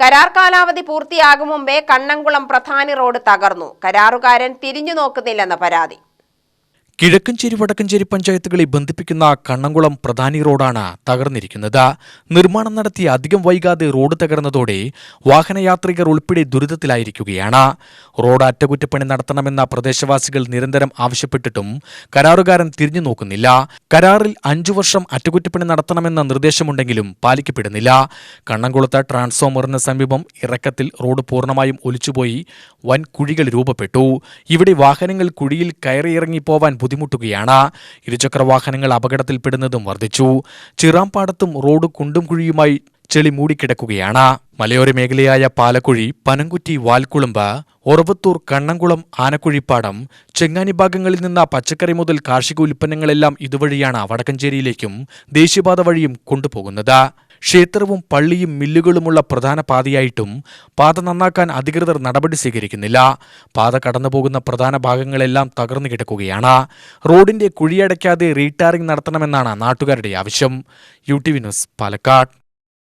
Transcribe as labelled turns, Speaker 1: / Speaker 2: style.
Speaker 1: കരാർ കാലാവധി പൂർത്തിയാകും മുമ്പേ കണ്ണംകുളം പ്രധാനി റോഡ് തകർന്നു. കരാറുകാരൻ തിരിഞ്ഞു നോക്കുന്നില്ലെന്ന പരാതി.
Speaker 2: കിഴക്കഞ്ചേരി വടക്കഞ്ചേരി പഞ്ചായത്തുകളെ ബന്ധിപ്പിക്കുന്ന കണ്ണംകുളം പ്രധാനി റോഡാണ് തകർന്നിരിക്കുന്നത്. നിർമ്മാണം നടത്തി അധികം വൈകാതെ റോഡ് തകർന്നതോടെ വാഹനയാത്രികർ ഉൾപ്പെടെ ദുരിതത്തിലായിരിക്കുകയാണ്. റോഡ് അറ്റകുറ്റപ്പണി നടത്തണമെന്ന പ്രദേശവാസികൾ നിരന്തരം ആവശ്യപ്പെട്ടിട്ടും കരാറുകാരൻ തിരിഞ്ഞു നോക്കുന്നില്ല. കരാറിൽ അഞ്ചു വർഷം അറ്റകുറ്റപ്പണി നടത്തണമെന്ന നിർദ്ദേശമുണ്ടെങ്കിലും പാലിക്കപ്പെടുന്നില്ല. കണ്ണംകുളത്ത് ട്രാൻസ്ഫോമറിന് സമീപം ഇറക്കത്തിൽ റോഡ് പൂർണമായും ഒലിച്ചുപോയി വൻ കുഴികൾ രൂപപ്പെട്ടു. ഇവിടെ വാഹനങ്ങൾ കുഴിയിൽ കയറിയിറങ്ങി പോവാൻ ബുദ്ധിമുട്ടുകയാണ്. ഇരുചക്ര വാഹനങ്ങൾ അപകടത്തിൽപ്പെടുന്നതും വർദ്ധിച്ചു. ചിറാംപാടത്തും റോഡ് കുണ്ടും കുഴിയുമായി ചെളി മൂടിക്കിടക്കുകയാണ്. മലയോര മേഖലയായ പാലക്കുഴി പനംകുറ്റി വാൽക്കുളമ്പ് ഒറവത്തൂർ കണ്ണംകുളം ആനക്കുഴിപ്പാടം ചെങ്ങാനി ഭാഗങ്ങളിൽ നിന്ന പച്ചക്കറി മുതൽ കാർഷിക ഉൽപ്പന്നങ്ങളെല്ലാം ഇതുവഴിയാണ് വടക്കഞ്ചേരിയിലേക്കും ദേശീയപാത വഴിയും കൊണ്ടുപോകുന്നത്. ക്ഷേത്രവും പള്ളിയും മില്ലുകളുമുള്ള പ്രധാന പാതയായിട്ടും പാത നന്നാക്കാൻ അധികൃതർ നടപടി സ്വീകരിക്കുന്നില്ല. പാത കടന്നുപോകുന്ന പ്രധാന ഭാഗങ്ങളെല്ലാം തകർന്നു കിടക്കുകയാണ്. റോഡിന്റെ കുഴിയടയ്ക്കാതെ റീടാറിംഗ് നടത്തണമെന്നാണ് നാട്ടുകാരുടെ ആവശ്യം. U T V news Palakkad.